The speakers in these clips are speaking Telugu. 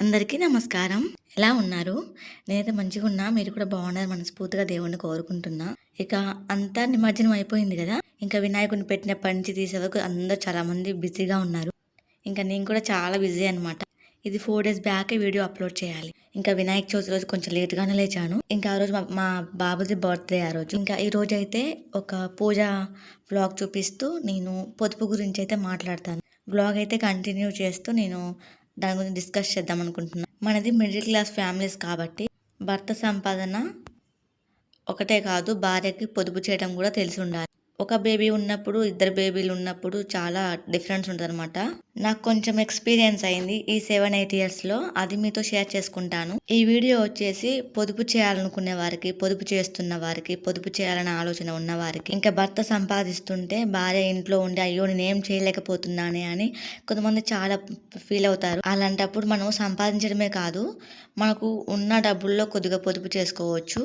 అందరికీ నమస్కారం. ఎలా ఉన్నారు? నేనైతే మంచిగా ఉన్నా. మీరు కూడా బాగున్నారు మనస్ఫూర్తిగా దేవుణ్ణి కోరుకుంటున్నా. ఇక అంతా నిమజ్జనం అయిపోయింది కదా? ఇంకా వినాయకుడిని పెట్టినప్పటి నుంచి తీసే వరకు అందరు చాలామంది బిజీగా ఉన్నారు. ఇంకా నేను కూడా చాలా బిజీ అనమాట ఇది ఫోర్ డేస్ బ్యాకే వీడియో అప్లోడ్ చేయాలి. ఇంకా వినాయక చవితి రోజు కొంచెం లేట్గానే లేచాను. ఇంకా ఆ రోజు మా మా బాబుది బర్త్డే ఆ రోజు. ఇంకా ఈ రోజు అయితే ఒక పూజ బ్లాగ్ చూపిస్తూ నేను పొదుపు గురించి అయితే మాట్లాడతాను. బ్లాగ్ అయితే కంటిన్యూ చేస్తూ నేను దాని గురించి డిస్కస్ చేద్దాం అనుకుంటున్నాను మనది మిడిల్ క్లాస్ ఫ్యామిలీస్ కాబట్టి భర్త సంపాదన ఒకటే కాదు భార్యకి పొదుపు చేయడం కూడా తెలిసి ఉండాలి. ఒక బేబీ ఉన్నప్పుడు ఇద్దరు బేబీలు ఉన్నప్పుడు చాలా డిఫరెన్స్ ఉంటుంది అనమాట నాకు కొంచెం ఎక్స్పీరియన్స్ అయింది ఈ సెవెన్ ఎయిట్ ఇయర్స్లో అది మీతో షేర్ చేసుకుంటాను. ఈ వీడియో వచ్చేసి పొదుపు చేయాలనుకునే వారికి పొదుపు చేస్తున్న వారికి పొదుపు చేయాలనే ఆలోచన ఉన్న వారికి ఇంకా భర్త సంపాదిస్తుంటే భార్య ఇంట్లో ఉండి అయ్యో నేను ఏం చేయలేకపోతున్నానే అని కొంతమంది చాలా ఫీల్ అవుతారు. అలాంటప్పుడు మనం సంపాదించడమే కాదు మనకు ఉన్న డబ్బుల్లో కొద్దిగా పొదుపు చేసుకోవచ్చు.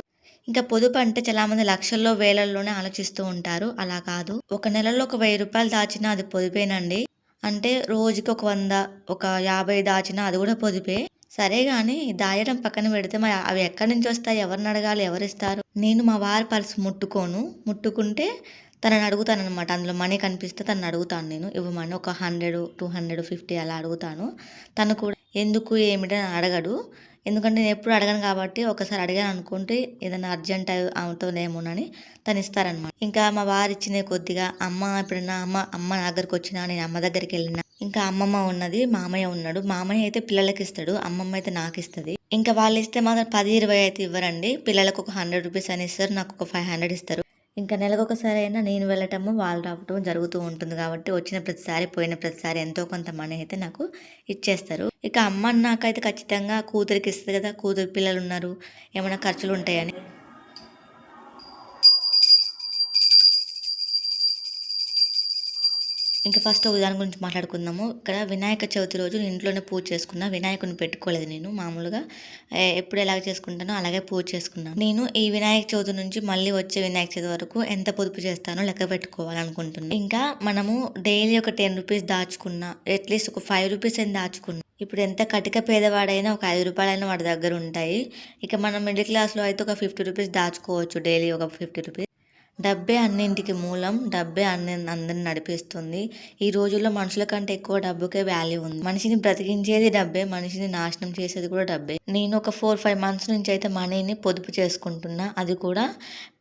ఇంకా పొదుపు అంటే చాలామంది లక్షల్లో వేలల్లోనే ఆలోచిస్తూ ఉంటారు. అలా కాదు. ఒక నెలలో ఒక వెయ్యి రూపాయలు దాచినా అది పొదుపేనండి. అంటే రోజుకి ఒక వంద ఒక యాభై దాచినా అది కూడా పొదుపే. సరే కానీ దాయడం పక్కన పెడితే మరి అవి ఎక్కడి నుంచి వస్తాయి? ఎవరిని అడగాలి? ఎవరిస్తారు నేను మా వారి పర్సు ముట్టుకోను. ముట్టుకుంటే తనని అడుగుతాను అనమాట అందులో మనీ కనిపిస్తే తనని అడుగుతాను నేను. ఇవ్వమని ఒక హండ్రెడ్ టూ హండ్రెడ్ ఫిఫ్టీ అలా అడుగుతాను. తను కూడా ఎందుకు ఏమిటని అడగడు. ఎందుకంటే నేను ఎప్పుడు అడగను కాబట్టి ఒకసారి అడిగాను అనుకుంటే ఏదైనా అర్జెంట్ అవుతుందేమోనని తను ఇస్తారనమాట ఇంకా మా వారు ఇచ్చిన కొద్దిగా అమ్మ ఎప్పుడైనా అమ్మ అమ్మ నా దగ్గరికి వచ్చినా నేను అమ్మ దగ్గరికి వెళ్ళినా? ఇంకా అమ్మమ్మ ఉన్నది మామయ్య ఉన్నాడు. మామయ్య అయితే పిల్లలకి ఇస్తాడు అమ్మమ్మ అయితే నాకు ఇస్తుంది. ఇంకా వాళ్ళు ఇస్తే మాత్రం పది ఇరవై అయితే ఇవ్వరండి. పిల్లలకు ఒక హండ్రెడ్ రూపీస్ అని ఇస్తారు నాకు ఒక ఫైవ్ హండ్రెడ్ ఇస్తారు. ఇంకా నెలకు ఒకసారి అయినా నేను వెళ్ళటము వాళ్ళు రావటం జరుగుతూ ఉంటుంది కాబట్టి వచ్చిన ప్రతిసారి పోయిన ప్రతిసారి ఎంతో కొంత మనీ అయితే నాకు ఇచ్చేస్తారు. ఇక అమ్మ నాకైతే ఖచ్చితంగా కూతురికి ఇస్తుంది కదా కూతురు పిల్లలు ఉన్నారు ఏమైనా ఖర్చులు ఉంటాయని ఇంకా ఫస్ట్ ఒక దాని గురించి మాట్లాడుకుందాము. ఇక్కడ వినాయక చవితి రోజు నేను ఇంట్లోనే పూజ చేసుకున్నా. వినాయకుని పెట్టుకోలేదు నేను మామూలుగా. ఎప్పుడు ఎలాగ చేసుకుంటానో అలాగే పూజ చేసుకున్నాను. నేను ఈ వినాయక చవితి నుంచి మళ్ళీ వచ్చే వినాయక చవితి వరకు ఎంత పొదుపు చేస్తానో లెక్క పెట్టుకోవాలనుకుంటున్నాను ఇంకా మనము డైలీ ఒక టెన్ రూపీస్ దాచుకున్నా. అట్లీస్ట్ ఒక ఫైవ్ రూపీస్ అని దాచుకున్నా. ఇప్పుడు ఎంత కటిక పేదవాడైనా ఒక ఐదు రూపాయలైనా వాడి దగ్గర ఉంటాయి. ఇక మనం మిడిల్ క్లాస్లో అయితే ఒక ఫిఫ్టీ రూపీస్ దాచుకోవచ్చు డైలీ ఒక ఫిఫ్టీ రూపీస్ డబ్బే అన్నింటికి మూలం డబ్బే అన్ని అందరిని నడిపిస్తుంది. ఈ రోజుల్లో మనుషుల కంటే ఎక్కువ డబ్బుకే వాల్యూ ఉంది. మనిషిని బ్రతికించేది డబ్బే మనిషిని నాశనం చేసేది కూడా డబ్బే. నేను ఒక ఫోర్ ఫైవ్ మంత్స్ నుంచి అయితే మనీని పొదుపు చేసుకుంటున్నా. అది కూడా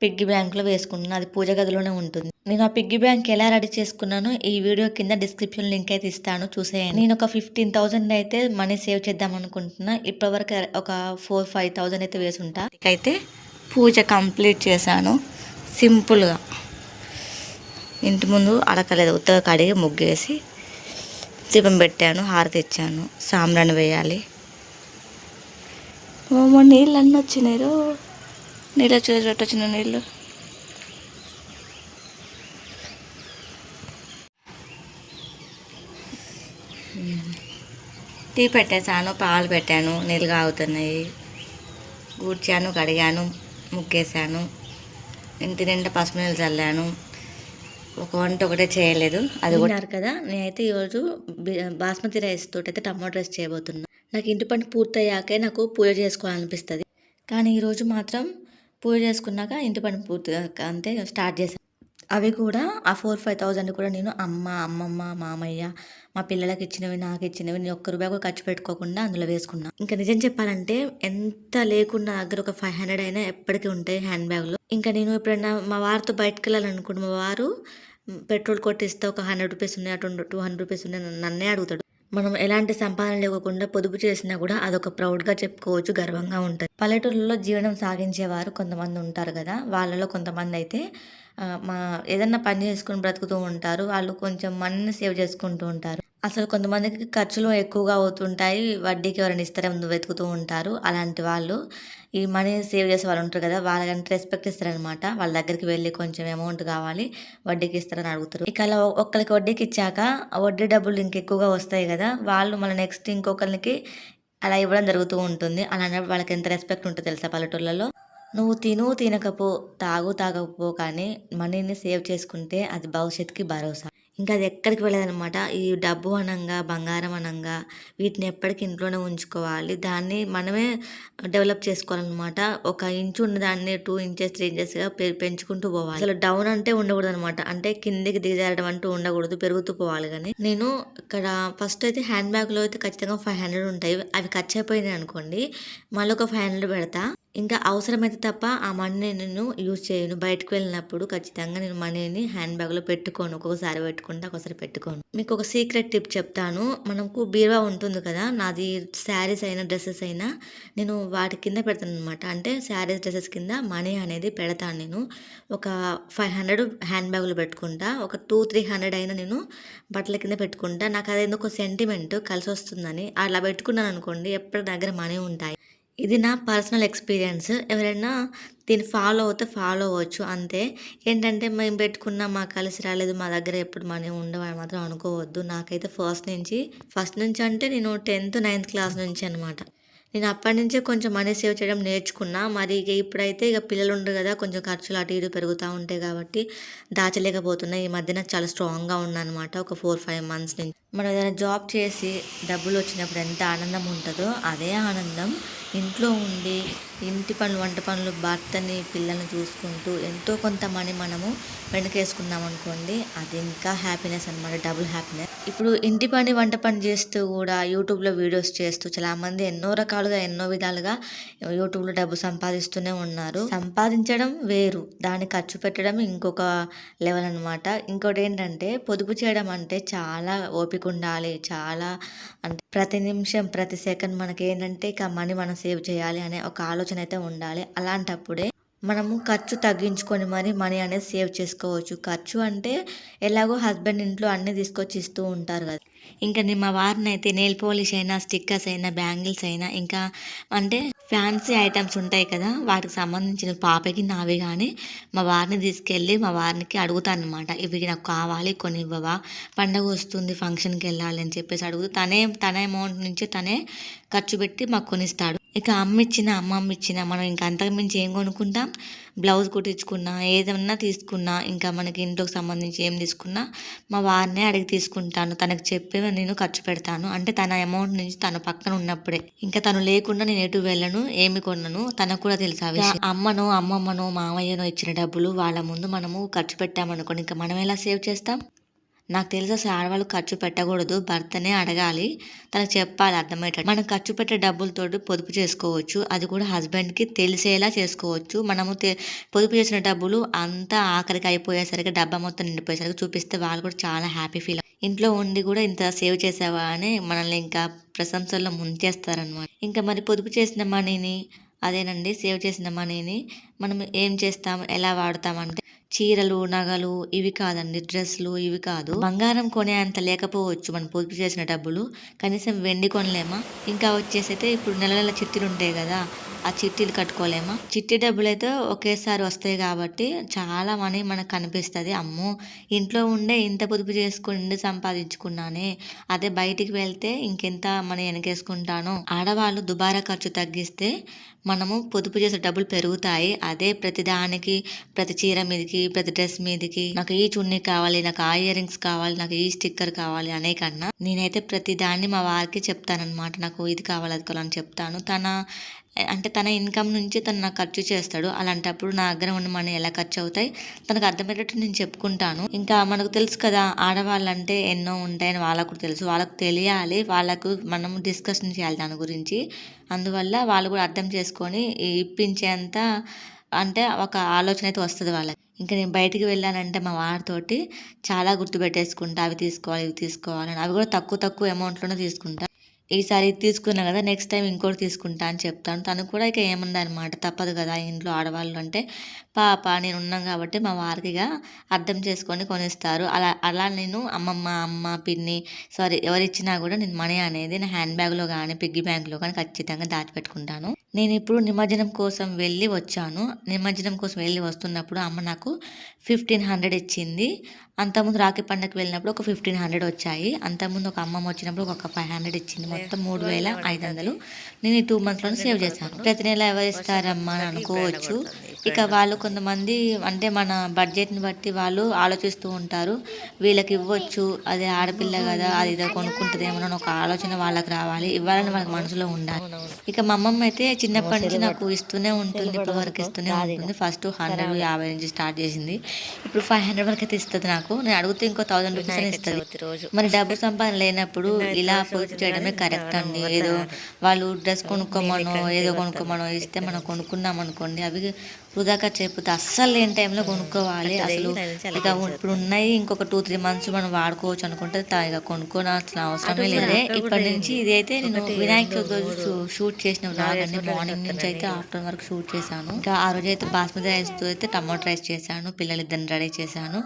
పిగ్గి బ్యాంక్లో వేసుకుంటున్నా. అది పూజ గదిలోనే ఉంటుంది. నేను ఆ పిగ్గి బ్యాంక్ ఎలా రెడీ చేసుకున్నానో ఈ వీడియో కింద డిస్క్రిప్షన్ లింక్ అయితే ఇస్తాను. చూసేయండి. నేను ఒక ఫిఫ్టీన్ థౌసండ్ అయితే మనీ సేవ్ చేద్దాం అనుకుంటున్నా. ఇప్పటివరకు ఒక ఫోర్ ఫైవ్ థౌసండ్ అయితే వేసుంటా. అయితే పూజ కంప్లీట్ చేశాను. సింపుల్గా. ఇంటి ముందు అడకలేదు ఉత్తగా కడిగి ముగ్గేసి దీపం పెట్టాను హారతి ఇచ్చాను సాంబ్రాన్ని వేయాలి. ఓమో నీళ్ళు అన్నీ వచ్చినాయి నీళ్ళు వచ్చే చోట వచ్చిన నీళ్ళు. టీ పెట్టేశాను పాలు పెట్టాను నీళ్ళు కాగుతున్నాయి. కూర్చాను కడిగాను ముగ్గేశాను. ఇంటి నిండా పసుపు నీళ్ళు చల్లాను. ఒక వంట ఒకటే చేయలేదు. అది కూడా కదా నేనైతే ఈరోజు బాస్మతి రైస్ తోటి అయితే టమాటో రైస్ చేయబోతున్నా. నాకు ఇంటి పని పూర్తయ్యాకే నాకు పూజ చేసుకోవాలనిపిస్తుంది. కానీ ఈరోజు మాత్రం పూజ చేసుకున్నాక ఇంటి పని పూర్తి అంతే స్టార్ట్ చేశాను అవి కూడా ఆ ఫోర్ ఫైవ్ థౌజండ్ కూడా నేను అమ్మ అమ్మమ్మ మామయ్య మా పిల్లలకి ఇచ్చినవి నాకు ఇచ్చినవి నేను ఒక్క రూపాయి కూడా ఖర్చు పెట్టుకోకుండా అందులో వేసుకున్నా. ఇంకా నిజం చెప్పాలంటే ఎంత లేకున్నా దగ్గర ఒక ఫైవ్ హండ్రెడ్ అయినా ఎప్పటికీ ఉంటాయి హ్యాండ్ బ్యాగ్లో. ఇంకా నేను ఎప్పుడైనా మా వారితో బయటకు వెళ్ళాలనుకోండి మా వారు పెట్రోల్ కొట్టిస్తే ఒక హండ్రెడ్ రూపీస్ ఉన్నాయి అటు టూ హండ్రెడ్ రూపీస్ ఉన్నాయి నన్నే అడుగుతాడు. మనం ఎలాంటి సంపాదన లేకుండా పొదుపు చేసినా కూడా అదొక ప్రౌడ్గా చెప్పుకోవచ్చు గర్వంగా ఉంటుంది. పల్లెటూరులో జీవనం సాగించేవారు కొంతమంది ఉంటారు కదా వాళ్ళలో కొంతమంది అయితే మా ఏదన్నా పని చేసుకుని బ్రతుకుతూ ఉంటారు వాళ్ళు కొంచెం మనీని సేవ్ చేసుకుంటూ ఉంటారు. అసలు కొంతమందికి ఖర్చులు ఎక్కువగా అవుతుంటాయి. వడ్డీకి ఎవరైనా ఇస్తారేమో వెతుకుతూ ఉంటారు. అలాంటి వాళ్ళు ఈ మనీ సేవ్ చేసే వాళ్ళు ఉంటారు కదా వాళ్ళకంటే రెస్పెక్ట్ ఇస్తారనమాట వాళ్ళ దగ్గరికి వెళ్ళి కొంచెం అమౌంట్ కావాలి వడ్డీకి ఇస్తారని అడుగుతారు. ఇక అలా ఒక్కరికి వడ్డీకి ఇచ్చాక వడ్డీ డబ్బులు ఇంకెక్కువగా వస్తాయి కదా వాళ్ళు మళ్ళీ నెక్స్ట్ ఇంకొకరికి అలా ఇవ్వడం జరుగుతూ ఉంటుంది. అలాంటప్పుడు వాళ్ళకి ఎంత రెస్పెక్ట్ ఉంటుందో తెలుసా పల్లెటూళ్ళలో నువ్వు తిను తినకపో తాగు తాగకపో కానీ మనీని సేవ్ చేసుకుంటే అది భవిష్యత్తుకి భరోసా. ఇంకా అది ఎక్కడికి వెళ్ళదనమాట? ఈ డబ్బు అనంగా బంగారం అనంగా వీటిని ఎప్పటికీ ఇంట్లోనే ఉంచుకోవాలి. దాన్ని మనమే డెవలప్ చేసుకోవాలన్నమాట. ఒక ఇంచు ఉన్న దాన్ని టూ ఇంచెస్ త్రీ ఇంచెస్గా పెంచుకుంటూ పోవాలి. అసలు డౌన్ అంటే ఉండకూడదు అనమాట అంటే కిందికి దిగజారడం అంటూ ఉండకూడదు. పెరుగుతూ పోవాలి కానీ. నేను ఇక్కడ ఫస్ట్ అయితే హ్యాండ్ బ్యాగ్లో అయితే ఖచ్చితంగా ఫైవ్ హండ్రెడ్ ఉంటాయి. అవి ఖర్చు అయిపోయినాయి అనుకోండి. మళ్ళీ ఒక ఫైవ్ హండ్రెడ్ పెడతా. ఇంకా అవసరమైతే తప్ప ఆ మనీని నేను యూజ్ చేయను. బయటకు వెళ్ళినప్పుడు ఖచ్చితంగా నేను మనీని హ్యాండ్ బ్యాగ్లో పెట్టుకోను. ఒక్కొక్కసారి పెట్టుకుంటా ఒకసారి పెట్టుకోను. మీకు ఒక సీక్రెట్ టిప్ చెప్తాను. మనకు బీరువా ఉంటుంది కదా నాది శారీస్ అయినా డ్రెస్సెస్ అయినా నేను వాటి కింద పెడతాను అనమాట అంటే శారీస్ డ్రెస్సెస్ కింద మనీ అనేది పెడతాను నేను. ఒక ఫైవ్ హండ్రెడ్ హ్యాండ్ బ్యాగ్లో పెట్టుకుంటా. ఒక టూ త్రీ హండ్రెడ్ అయినా నేను బట్టల కింద పెట్టుకుంటా. నాకు అదేందో ఒక సెంటిమెంట్ కలిసి వస్తుందని అలా పెట్టుకున్నాను అనుకోండి ఎప్పటి దగ్గర మనీ ఉంటాయి? ఇది నా పర్సనల్ ఎక్స్పీరియన్స్. ఎవరైనా దీన్ని ఫాలో అవుతే ఫాలో అవ్వచ్చు అంతే. ఏంటంటే మేము పెట్టుకున్న మాకు కలిసి రాలేదు మా దగ్గర ఎప్పుడు మనీ ఉండవు అని మాత్రం అనుకోవద్దు. నాకైతే ఫస్ట్ నుంచి ఫస్ట్ నుంచి అంటే నేను టెన్త్ నైన్త్ క్లాస్ నుంచి అనమాట నేను అప్పటి నుంచే కొంచెం మనీ సేవ్ చేయడం నేర్చుకున్నా. మరి ఇక ఇప్పుడైతే ఇక పిల్లలు ఉండరు కదా కొంచెం ఖర్చులు అటు ఇటు పెరుగుతూ ఉంటాయి కాబట్టి దాచలేకపోతున్నా. ఈ మధ్యన చాలా స్ట్రాంగ్గా ఉన్నా అనమాట ఒక ఫోర్ ఫైవ్ మంత్స్ నుంచి. మనం ఏదైనా జాబ్ చేసి డబ్బులు వచ్చినప్పుడు ఎంత ఆనందం ఉంటుందో అదే ఆనందం. ఇంట్లో ఉండి ఇంటి పనులు వంట పనులు భర్తని పిల్లల్ని చూసుకుంటూ ఎంతో కొంత మనీ మనము వెనకేసుకున్నాం అనుకోండి అది ఇంకా హ్యాపీనెస్ అనమాట డబుల్ హ్యాపీనెస్ ఇప్పుడు ఇంటి పని వంట పని చేస్తూ కూడా యూట్యూబ్లో వీడియోస్ చేస్తూ చాలామంది ఎన్నో రకాలుగా ఎన్నో విధాలుగా యూట్యూబ్లో డబ్బు సంపాదిస్తూనే ఉన్నారు. సంపాదించడం వేరు దాన్ని ఖర్చు పెట్టడం ఇంకొక లెవెల్ అనమాట ఇంకోటి ఏంటంటే పొదుపు చేయడం అంటే చాలా ఓపిక ఉండాలి చాలా అంటే ప్రతి నిమిషం ప్రతి సెకండ్ మనకి ఏంటంటే ఇక మనీ మనం సేవ్ చేయాలి అనే ఒక ఆలోచన అయితే ఉండాలి. అలాంటప్పుడే మనము ఖర్చు తగ్గించుకొని మరి మనీ అనేది సేవ్ చేసుకోవచ్చు. ఖర్చు అంటే ఎలాగో హస్బెండ్ ఇంట్లో అన్నీ తీసుకొచ్చి ఇస్తూ ఉంటారు కదా. ఇంకా నేను మా వారిని అయితే నెయిల్ పాలిష్ అయినా స్టిక్కర్స్ అయినా బ్యాంగిల్స్ అయినా ఇంకా అంటే ఫ్యాన్సీ ఐటమ్స్ ఉంటాయి కదా. వాటికి సంబంధించిన పాపకి నావి కానీ మా వారిని తీసుకెళ్ళి మా వారికి అడుగుతాను అనమాట ఇవి నాకు కావాలి కొన్ని ఇవ్వవా పండగ వస్తుంది ఫంక్షన్కి వెళ్ళాలి అని చెప్పేసి అడుగుతూ తనే తన అమౌంట్ నుంచి తనే ఖర్చు పెట్టి మాకు కొనిస్తాడు. ఇక అమ్మ ఇచ్చిన అమ్మమ్మ ఇచ్చిన మనం ఇంకా అంతకు మించి ఏం కొనుక్కుంటాం? బ్లౌజ్ కుట్టించుకున్నా ఏదన్నా తీసుకున్నా ఇంకా మనకి ఇంట్లోకి సంబంధించి ఏం తీసుకున్నా మా వారినే అడిగి తీసుకుంటాను. తనకు చెప్పి నేను ఖర్చు పెడతాను. అంటే తన అమౌంట్ నుంచి తన పక్కన ఉన్నప్పుడే. ఇంకా తను లేకుండా నేను ఎటు వెళ్ళను ఏమి కొనను తనకు కూడా తెలుసు ఆ విషయం. అమ్మను అమ్మమ్మను మామయ్యను ఇచ్చిన డబ్బులు వాళ్ళ ముందు మనము ఖర్చు పెట్టామనుకోండి ఇంకా మనం ఎలా సేవ్ చేస్తాం? నాకు తెలుసు అసలు ఆడవాళ్ళు ఖర్చు పెట్టకూడదు భర్తనే అడగాలి. తనకు చెప్పాలి అర్థమయ్యేటట్టు. మనం ఖర్చు పెట్టే డబ్బులతోటి పొదుపు చేసుకోవచ్చు. అది కూడా హస్బెండ్కి తెలిసేలా చేసుకోవచ్చు. మనము పొదుపు చేసిన డబ్బులు అంతా ఆఖరికి అయిపోయేసరికి డబ్బా మొత్తం నిండిపోయేసరికి చూపిస్తే వాళ్ళు కూడా చాలా హ్యాపీ ఫీల్ ఇంట్లో ఉండి కూడా ఇంత సేవ్ చేసావా అని మనల్ని ఇంకా ప్రశంసల్లో ముంచేస్తారనమాట ఇంకా మరి పొదుపు చేసిన మనీని అదేనండి సేవ్ చేసిన మనీని మనం ఏం చేస్తాం ఎలా వాడతామంటే చీరలు నగలు ఇవి కాదండి డ్రెస్సులు ఇవి కాదు. బంగారం కొనే అంత లేకపోవచ్చు మనం పొదుపు చేసిన డబ్బులు. కనీసం వెండి కొనలేమా? ఇంకా వచ్చేసి అయితే ఇప్పుడు నెల నెల చిట్టీలు ఉంటాయి కదా ఆ చిట్టీలు కట్టుకోలేమా? చిట్టి డబ్బులు అయితే ఒకేసారి వస్తాయి కాబట్టి చాలా మనీ మనకు కనిపిస్తుంది. అమ్మో! ఇంట్లో ఉండే ఇంత పొదుపు చేసుకుని సంపాదించుకున్నానే అదే బయటికి వెళ్తే ఇంకెంత మనీ వెనకేసుకుంటాను? ఆడవాళ్ళు దుబారా ఖర్చు తగ్గిస్తే మనము పొదుపు చేసే డబ్బులు పెరుగుతాయి. అదే ప్రతి దానికి ప్రతి చీర మీదకి ప్రతి డ్రెస్ మీదకి. నాకు ఈ చున్నీ కావాలి నాకు ఆ ఇయర్ రింగ్స్ కావాలి నాకు ఈ స్టిక్కర్ కావాలి అనే కన్నా నేనైతే ప్రతి దాన్ని మా వారికి చెప్తానమాట నాకు ఇది కావాలి అది కావాలని చెప్తాను. తన అంటే తన ఇన్కమ్ నుంచి తను నాకు ఖర్చు చేస్తాడు. అలాంటప్పుడు నా దగ్గర ఉన్న మనీ ఎలా ఖర్చు అవుతాయి? తనకు అర్థమయ్యేటట్టు నేను చెప్పుకుంటాను. ఇంకా మనకు తెలుసు కదా ఆడవాళ్ళంటే ఎన్నో ఉంటాయని వాళ్ళకు తెలుసు. వాళ్ళకు తెలియాలి. వాళ్ళకు మనం డిస్కషన్ చేయాలి దాని గురించి. అందువల్ల వాళ్ళు కూడా అర్థం చేసుకొని ఇప్పించేంత అంటే ఒక ఆలోచన అయితే వస్తుంది వాళ్ళకి. ఇంకా నేను బయటికి వెళ్ళానంటే మా వారితోటి చాలా గుర్తుపెట్టేసుకుంటా అవి తీసుకోవాలి ఇవి తీసుకోవాలి అవి కూడా తక్కువ తక్కువ అమౌంట్లోనే తీసుకుంటా. ఈసారి తీసుకున్నా కదా నెక్స్ట్ టైం ఇంకోటి తీసుకుంటా అని చెప్తాను. తను కూడా ఇక ఏముందనమాట తప్పదు కదా ఇంట్లో ఆడవాళ్ళు అంటే. పాప నేను ఉన్నాం కాబట్టి మా వారికిగా అర్థం చేసుకొని కొనిస్తారు. అలా అలా నేను అమ్మమ్మ అమ్మ పిన్ని సారీ ఎవరిచ్చినా కూడా నేను మనీ అనేది నా హ్యాండ్ బ్యాగ్లో కానీ పిగ్గీ బ్యాంక్లో కానీ ఖచ్చితంగా దాచిపెట్టుకుంటాను. నేను ఇప్పుడు నిమజ్జనం కోసం వెళ్ళి వచ్చాను. నిమజ్జనం కోసం వెళ్ళి వస్తున్నప్పుడు అమ్మ నాకు ఫిఫ్టీన్ హండ్రెడ్ ఇచ్చింది. అంతకుముందు రాఖీ పండగకి వెళ్ళినప్పుడు ఒక ఫిఫ్టీన్ హండ్రెడ్ వచ్చాయి. అంతకుముందు ఒక అమ్మమ్మ వచ్చినప్పుడు ఒక ఫైవ్ హండ్రెడ్ ఇచ్చింది. మొత్తం మూడు వేల ఐదు వందలు. నేను ఈ టూ మంత్స్లోనే సేవ్ చేశాను. ప్రతి నెల ఎవరు ఇస్తారమ్మా అని అనుకోవచ్చు. ఇక వాళ్ళు కొంతమంది అంటే మన బడ్జెట్ని బట్టి వాళ్ళు ఆలోచిస్తూ ఉంటారు. వీళ్ళకి ఇవ్వచ్చు. అదే ఆడపిల్ల కదా అది ఇదో కొనుక్కుంటుందేమో అని ఒక ఆలోచన వాళ్ళకి రావాలి. ఇవ్వాలని వాళ్ళకి మనసులో ఉండాలి. ఇక మా అమ్మమ్మ అయితే చిన్నప్పటి నుంచి నాకు ఇస్తూనే ఉంటుంది ఇప్పటి వరకు ఇస్తూనే ఉంటుంది. ఫస్ట్ హండ్రెడ్ యాభై నుంచి స్టార్ట్ చేసింది. ఇప్పుడు ఫైవ్ హండ్రెడ్ వరకు అయితే ఇస్తుంది నాకు. నేను అడిగితే ఇంకో థౌసండ్ రూపీస్ అని ఇస్తుంది. మరి డబ్బు సంపాదన లేనప్పుడు ఇలా పొదుపు చేయడమే కరెక్ట్. అండి. ఏదో వాళ్ళు డ్రెస్ కొనుక్కోమనో ఏదో కొనుక్కోమనో ఇస్తే మనం కొనుక్కున్నాం అనుకోండి అవి వృధా ఖర్చు అయిపోతే అస్సలు లేని టైంలో కొనుక్కోవాలి. అసలు ఇక ఇప్పుడు ఉన్నాయి ఇంకొక టూ త్రీ మంత్స్ మనం వాడుకోవచ్చు అనుకుంటే ఇక కొనుక్కోవాల్సిన అవసరమే లేదు. ఇప్పటి నుంచి ఇది అయితే నేను వినాయక రోజు షూట్ చేసిన. వ్లాగ్ అండి మార్నింగ్ నుంచి అయితే ఆఫ్టర్నూన్ వరకు షూట్ చేశాను. ఇంకా ఆ రోజు అయితే బాస్మతి రైస్తో అయితే టమాటో రైస్ చేశాను పిల్లలిద్దరిని రెడీ చేశాను.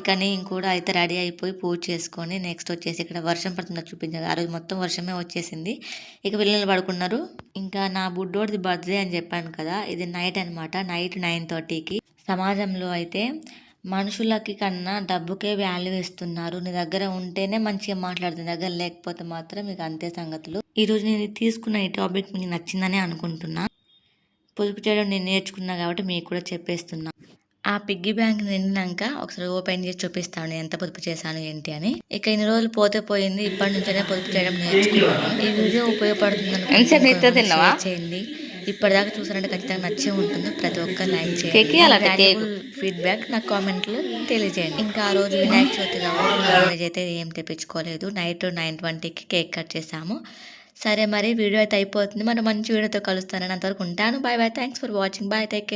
ఇక నేను కూడా అయితే రెడీ అయిపోయి పూజ చేసుకొని నెక్స్ట్ వచ్చేసి ఇక్కడ వర్షం పడుతుందో చూపించారు. ఆ రోజు మొత్తం వర్షమే వచ్చేసింది. ఇక పిల్లలు పడుకున్నారు. ఇంకా నా బుడ్డోడిది బర్త్డే అని చెప్పాను కదా ఇది నైట్ అన్నమాట. నైట్ నైన్ థర్టీకి సమాజంలో అయితే మనుషులకి కన్నా డబ్బుకే వాల్యూ ఇస్తున్నారు. నీ దగ్గర ఉంటేనే మంచిగా మాట్లాడుతుంది. దగ్గర లేకపోతే మాత్రం మీకు అంతే సంగతులు. ఈరోజు నేను తీసుకున్న ఈ టాపిక్ మీకు నచ్చిందని అనుకుంటున్నా. పొదుపు చేయడం నేను నేర్చుకున్నా కాబట్టి మీకు కూడా చెప్పేస్తున్నా. ఆ పిగ్గీ బ్యాంక్ నిండినాక ఒకసారి ఓపెన్ చేసి చూపిస్తాను ఎంత పొదుపు చేశాను ఏంటి అని. ఇక ఇన్ని రోజులు పోతే పోయింది ఇప్పటి నుంచైనా పొదుపు చేయడం నేర్చుకున్నాను. ఈ వీడియో ఉపయోగపడుతుంది? చేయండి. ఇప్పటిదాకా చూసారంటే ఖచ్చితంగా నచ్చే ఉంటుంది. ప్రతి ఒక్కరు లైక్? కేక్. ఫీడ్బ్యాక్ నా కామెంట్లో తెలియజేయండి. ఇంకా ఆ రోజు వినాయక చవితి కాబట్టి అయితే ఏం తెప్పించుకోలేదు. నైట్ నైన్ ట్వంటీకి కేక్ కట్ చేసాము సరే మరి వీడియో అయితే అయిపోతుంది. మరి మంచి వీడియోతో కలుస్తానని అంతవరకు ఉంటాను. Bye bye thanks for watching bye take